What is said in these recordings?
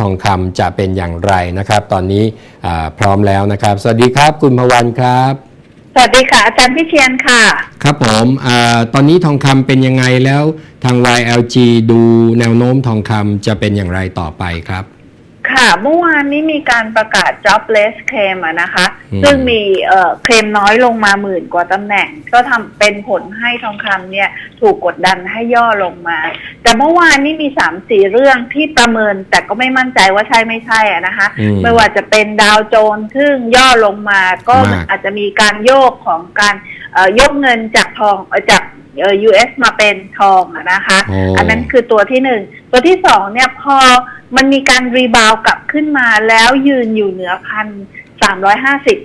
ทองคำจะเป็นอย่างไรนะครับ ตอนนี้อ่าพร้อมแล้วนะครับ สวัสดีครับคุณพวันครับ สวัสดีค่ะ อาจารย์พิเชียนค่ะ ครับผมอาตอนนี้ทองคำเป็นยังไงแล้วทาง YLG ดูแนวโน้มทองคำจะเป็นอย่างไรต่อไปครับ ค่ะ เมื่อวานนี้มีการประกาศ jobless claim อะนะคะ อืม ซึ่งมีเอ่อเคลมน้อยลงมาหมื่นกว่าตำแหน่ง ก็ทำเป็นผลให้ทองคำเนี่ยถูกกดดันให้ย่อลงมา แต่เมื่อวานนี้มีสามสี่เรื่องที่ประเมินแต่ก็ไม่มั่นใจว่าใช่ไม่ใช่อะนะคะ อืม ไม่ว่าจะเป็นดาวโจนส์ซึ่งย่อลงมาก็มาก อาจจะมีการโยกของการเอ่อยกเงินจากทองเอ่อจาก เอ่อ US มาเป็นทองอะนะคะโอ้อันนั้นคือตัวที่หนึ่ง ตัวที่สองเนี่ยพอมันมีการรีบาวกลับขึ้นมาแล้วยืนอยู่เหนือพันสามร้อยห้าสิบ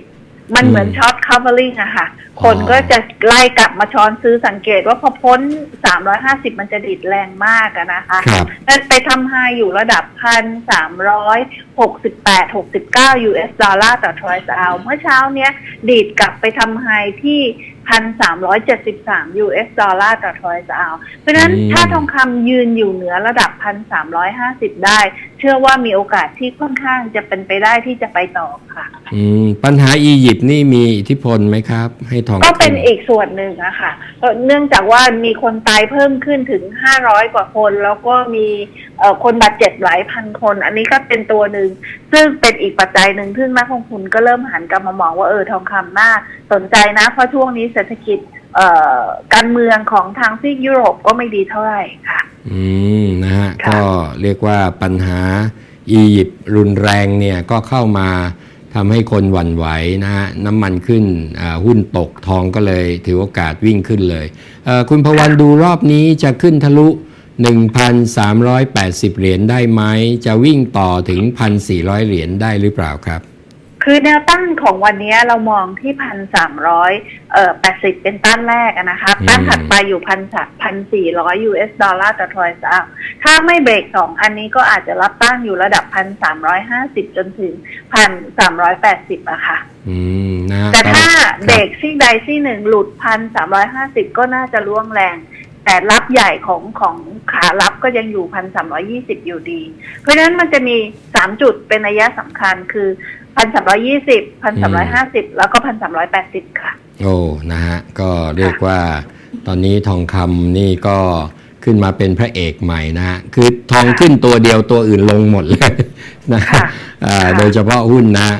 มันเหมือนอืมช็อต covering อะค่ะอ๋อ คนก็จะไล่กลับมาช้อนซื้อสังเกตว่าพอพ้นสามร้อยห้าสิบมันจะดิดแรงมากอะนะคะครับนั่นไปทำไฮอยู่ระดับพันสามร้อยหกสิบแปดหกสิบเก้า US ดอลลาร์ต่อทรอยส์เอาเมื่อเช้าเนี้ยดีดกลับไปทำไฮที่พันสามร้อยเจ็ดสิบสาม US ดอลลาร์ต่อทรอยส์เอาเพราะฉะนั้นอืมถ้าทองคำยืนอยู่เหนือระดับพันสามร้อยห้าสิบได้ เชื่อว่ามีโอกาสที่ค่อนข้างจะเป็นไปได้ที่จะไปต่อค่ะอืมปัญหาอียิปต์นี่มีอิทธิพลไหมครับ ให้ทองก็เป็นขึ้อีกส่วนหนึ่งอะค่ะเอ่อเนื่องจากว่ามีคนตายเพิ่มขึ้นถึง500กว่าคน แล้วก็มีเอ่อคนบาดเจ็บหลายพันคน อันนี้ก็เป็นตัวหนึ่งซึ่งเป็นอีกปัจจัยหนึ่งซึ่งนักลงทุนก็เริ่มหันกลับมามองว่าเออทองคำน่าสนใจนะ เพราะช่วงนี้เศรษฐกิจเอ่อการเมืองของทางซีกยุโรปก็ไม่ดีเท่าไหร่ค่ะ อืมนะฮะค่ะก็เรียกว่าปัญหาอียิปต์รุนแรงเนี่ยก็เข้ามา ทำให้คนหวั่นไหวนะฮะน้ำมันขึ้นหุ้นตกทองก็เลยถือโอกาสวิ่งขึ้นเลยเคุณพวันดูรอบนี้จะขึ้นทะลุ 1,380 เหรียญได้ไหม จะวิ่งต่อถึง 1,400 เหรียญได้หรือเปล่าครับ คือแนวตั้งของวันนี้เรามองที่พันสามร้อยเอ่อแปดสิบเป็นต้านแรกอะนะคะอืมต้านถัดไปอยู่พันสพันสี่ร้อย US ดอลลาร์ต่อทรอยส์เอาถ้าไม่เบรกสองอันนี้ก็อาจจะรับตั้งอยู่ระดับพันสามร้อยห้าสิบจนถึงพันสามร้อยแปดสิบอะค่ะอืมนะฮะแต่ถ้าครับเบรกซี่ใดซี่หนึ่งหลุดพันสามร้อยห้าสิบก็น่าจะร่วงแรงแต่รับใหญ่ของของขารับก็ยังอยู่พันสามร้อยี่สิบอยู่ดี เพราะฉะนั้นมันจะมีสามจุดเป็นนัยสำคัญคือ พันสามร้อยี่สิบพันสามร้อยห้าสิบแล้วก็พันสามร้อยแปดสิบค่ะ โอ้นะฮะก็เรียกว่าตอนนี้ทองคำนี่ก็ขึ้นมาเป็นพระเอกใหม่นะฮะคือทองขึ้นตัวเดียวตัวอื่นลงหมดเลยนะฮะค่ะอ่าค่ะโดยเฉพาะหุ้นนะฮะ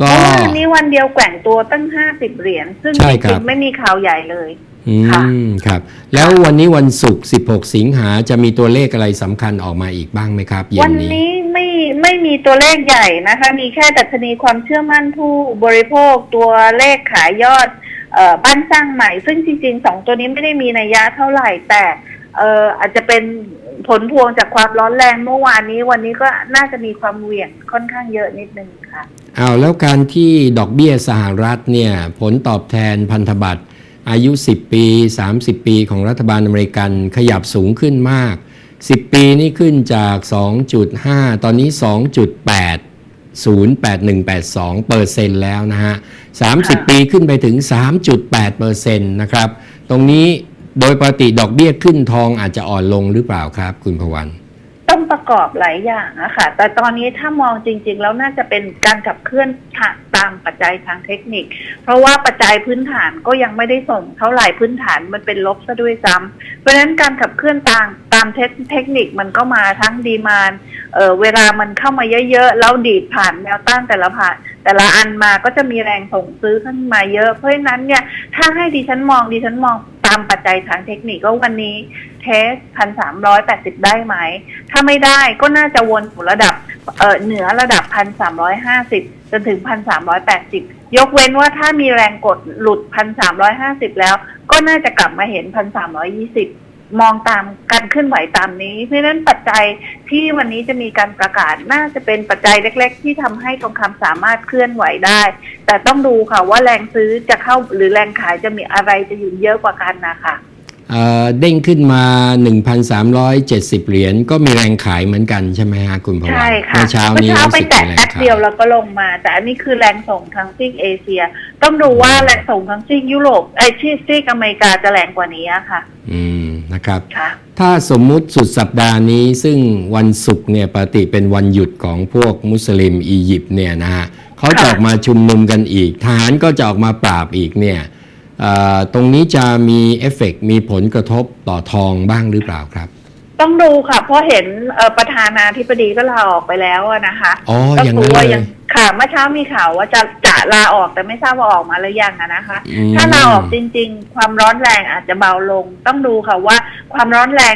ก็เมื่อวานนี้วันเดียวแกว่งตัวตั้งห้าสิบเหรียญซึ่งใช่จครับริงๆไม่มีข่าวใหญ่เลยอืค่ะมครับ แล้ววันนี้วันศุกร์16 สิงหาจะมีตัวเลขอะไรสำคัญออกมาอีกบ้างไหมครับเย็วันนนี้นี้ ไม่ไม่มีตัวเลขใหญ่นะคะ มีแค่ดัชนีความเชื่อมั่นผู้บริโภคตัวเลขขายยอดออบ้านสร้างใหม่ ซึ่งจริงๆสองตัวนี้ไม่ได้มีนัยยะเท่าไหร่แต่เอออาจจะเป็นผลพวงจากความร้อนแรงเมื่อวานนี้ วันนี้ก็น่าจะมีความเหวี่ยงค่อนข้างเยอะนิดนึงค่ะอ้าวแล้วการที่ดอกเบี้ยสหรัฐเนี่ย ผลตอบแทนพันธบัตรอายุ 10 ปี 30 ปีของรัฐบาลอเมริกันขยับสูงขึ้นมาก 10 ปีนี่ขึ้นจาก 2.5 ตอนนี้ 2.8 08182เปอร์เซ็นต์แล้วนะฮะ 30 ปีขึ้นไปถึง 3.8เปอร์เซ็นต์นะครับ ตรงนี้โดยปกติดอกเบี้ยขึ้นทองอาจจะอ่อนลงหรือเปล่าครับ คุณพวัน ต้องประกอบหลายอย่างอะค่ะ แต่ตอนนี้ถ้ามองจริง ๆ แล้วน่าจะเป็นการขับเคลื่อนทางตามปัจจัยทางเทคนิค เพราะว่าปัจจัยพื้นฐานก็ยังไม่ได้ส่งเท่าไหร่พื้นฐานมันเป็นลบซะด้วยซ้ำเพราะฉะนั้นการขับเคลื่อนตามตามเทคเทคนิคมันก็มาทั้งดีมานเออเวลามันเข้ามาเยอะๆแล้วดีดผ่านแนวต้านแต่ละผ่านแต่ละอันมาก็จะมีแรงส่งซื้อขึ้นมาเยอะ เพราะฉะนั้นเนี่ยถ้าให้ดิฉันมองดิฉันมองตามปัจจัยทางเทคนิคก็วันนี้ เทสพันสามร้อยแปดสิบได้ไหม ถ้าไม่ได้ก็น่าจะวนอยู่ระดับเเหนือระดับพันสามร้อยห้าสิบจนถึงพันสามร้อยแปดสิบยกเว้นว่าถ้ามีแรงกดหลุดพันสามร้อยห้าสิบแล้ว ก็น่าจะกลับมาเห็นพันสามร้อยี่สิบมองตามการเคลื่อนไหวตามนี้ เพราะฉะนั้นปัจจัยที่วันนี้จะมีการประกาศน่าจะเป็นปัจจัยเล็ก ๆ ที่ทำให้ทองคำสามารถเคลื่อนไหวได้ แต่ต้องดูค่ะว่าแรงซื้อจะเข้าหรือแรงขายจะมีอะไรจะอยู่เยอะกว่ากันนะคะ เอ่อเด้งขึ้นมา 1,370 เหรียญก็มีแรงขายเหมือนกันใช่ไหมฮะคุณพวันใช่ค่ะเมื่อเช้านี้เช้ารู้ไปสึกแตะมีแรงแป๊บขายเดียวแล้วก็ลงมา แต่อันนี้คือแรงส่งทางซีกเอเชีย ต้องดูว่าแรงส่งทางซีกยุโรปไอ้ที่ซีกอเมริกาจะแรงกว่านี้อะค่ะ อืมนะครับ ค่ะ ถ้าสมมุติสุดสัปดาห์นี้ซึ่งวันศุกร์เนี่ยปกติเป็นวันหยุดของพวกมุสลิมอียิปต์เนี่ยนะฮะเขาจะค่ะออกมาชุมนุมกันอีกทหารก็จะออกมาปราบอีกเนี่ยเอ่อ ตรงนี้จะมีเอฟเฟกต์มีผลกระทบต่อทองบ้างหรือเปล่าครับ ต้องดูค่ะ เพราะเห็นเอ่อประธานาธิบดีก็ลาออกไปแล้วอะนะคะอ๋อก็อย่างคืนั้นว่าเลยยังค่ะเมื่อเช้ามีข่าวว่าจะจะลาออกแต่ไม่ทราบว่าออกมาหรือยังอะนะคะอืมถ้าลาออกจริง ๆ ความร้อนแรงอาจจะเบาลง ต้องดูค่ะว่าความร้อนแรง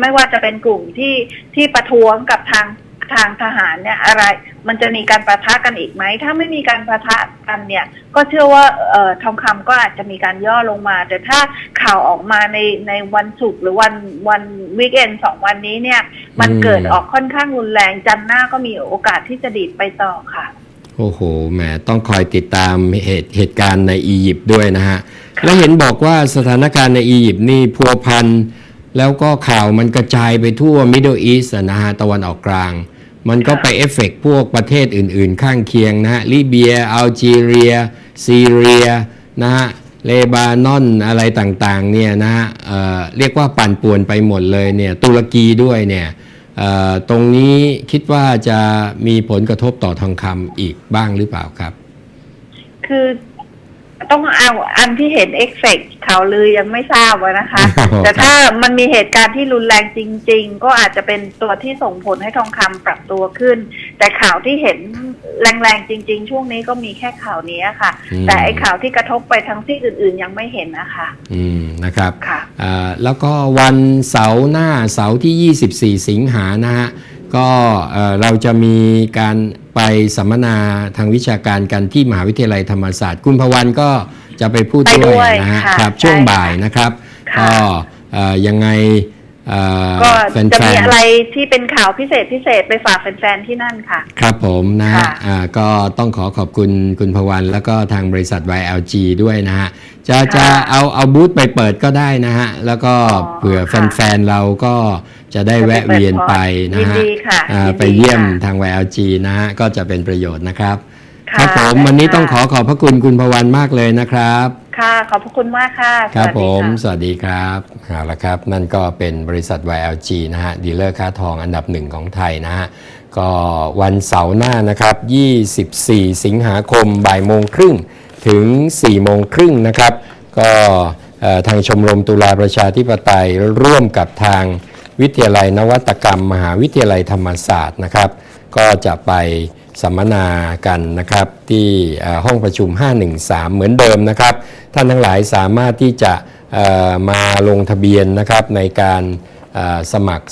ไม่ว่าจะเป็นกลุ่มที่ที่ประท้วงกับทาง ทางทหารเนี่ยอะไร มันจะมีการประทะกันอีกไหม ถ้าไม่มีการประทะกันเนี่ย ก็เชื่อว่าเอ่อทองคำก็อาจจะมีการย่อลงมา แต่ถ้าข่าวออกมาในในวันศุกร์หรือวันวันวีคเอนสองวันนี้เนี่ย มันอืมเกิดออกค่อนข้างรุนแรงจันทร์หน้าก็มีโอกาสที่จะดีดไปต่อค่ะ โอ้โหแหมต้องคอยติดตามเหตุเหตุการณ์ในอียิปต์ด้วยนะฮะค่ะแล้วเห็นบอกว่าสถานการณ์ในอียิปต์นี่พัวพันแล้วก็ข่าวมันกระจายไปทั่วมิดเดิลอีสต์นะฮะตะวันออกกลาง มันก็ไปเอฟเฟกต์พวกประเทศอื่น ๆ ข้างเคียงนะฮะลิเบีย อัลจีเรีย ซีเรียนะฮะเลบานอนอะไรต่างๆเนี่ยนะฮะเอ่อเรียกว่าปั่นป่วนไปหมดเลยเนี่ยตุรกีด้วยเนี่ยเอ่อตรงนี้คิดว่าจะมีผลกระทบต่อทองคำอีกบ้างหรือเปล่าครับ คือ ต้องเอาอันที่เห็นเอฟเฟกต์ข่าวลือยังไม่ทราบอะนะคะครับแต่ถ้ามันมีเหตุการณ์ที่รุนแรงจริง ๆ ก็อาจจะเป็นตัวที่ส่งผลให้ทองคำปรับตัวขึ้น แต่ข่าวที่เห็นแรงๆจริง ๆ ช่วงนี้ก็มีแค่ข่าวนี้ค่ะอืมแต่ไอ้ข่าวที่กระทบไปทั้งที่อื่น ๆ ยังไม่เห็นนะคะ อืมนะครับค่ะอ่าแล้วก็วันเสาร์หน้าเสาร์ที่ 24 สิงหานะฮะ ก็เอ่อเราจะมีการไปสัมมนาทางวิชาการกันที่มหาวิทยาลัยธรรมศาสตร์ คุณพวันก็จะไปพูดไปด้ด้ววยยนะฮะค่ะครับช่วงใช่ค่ะบ่ายนะครับค่ะก็เอ่อยังไงเอ่อ ก็แฟจะมีนอะไรที่เป็นข่าวพิเศษพิเศษไปฝากแฟนๆที่นั่นค่ะๆครับผมนะฮะค่ะอ่าก็ต้องขอขอบคุณคุณพวันแล้วก็ทางบริษัท YLG ด้วยนะฮะ จะค่ะจะเอาเอาบูธไปเปิดก็ได้นะฮะ แล้วก็อ๋อเผื่อค่ะแฟนๆเราก็จะได้แวะเวียนไปนะยินฮะดีค่ะอ่ายินดีไปเยี่ยมค่ะทาง YLG นะฮะ ก็จะเป็นประโยชน์นะครับค่ะครับผมได้วันนี้ค่ะต้องขอขอบพระคุณคุณพวันมากเลยนะครับ ค่ะ ขอบพระคุณมากค่ะครับสวัสผดีมค่ะสวัสดีครับเอาละครับ นั่นก็เป็นบริษัท YLG นะฮะ ดีลเลอร์ค้าทองอันดับหนึ่งของไทยนะฮะ ก็วันเสาร์หน้านะครับ 24 สิงหาคมบ่ายโมงครึ่งถึง 4 โมงครึ่งนะครับ ก็เอ่อทางชมรมตุลาประชาธิปไตยร่วมกับทางวิทยาลัยนวัตกรรม มหาวิทยาลัยธรรมศาสตร์นะครับ ก็จะไปสัมมนากันนะครับที่เอ่อห้องประชุม 513 เหมือนเดิมนะครับ ท่านทั้งหลายสามารถที่จะมาลงทะเบียนนะครับในการสมัคร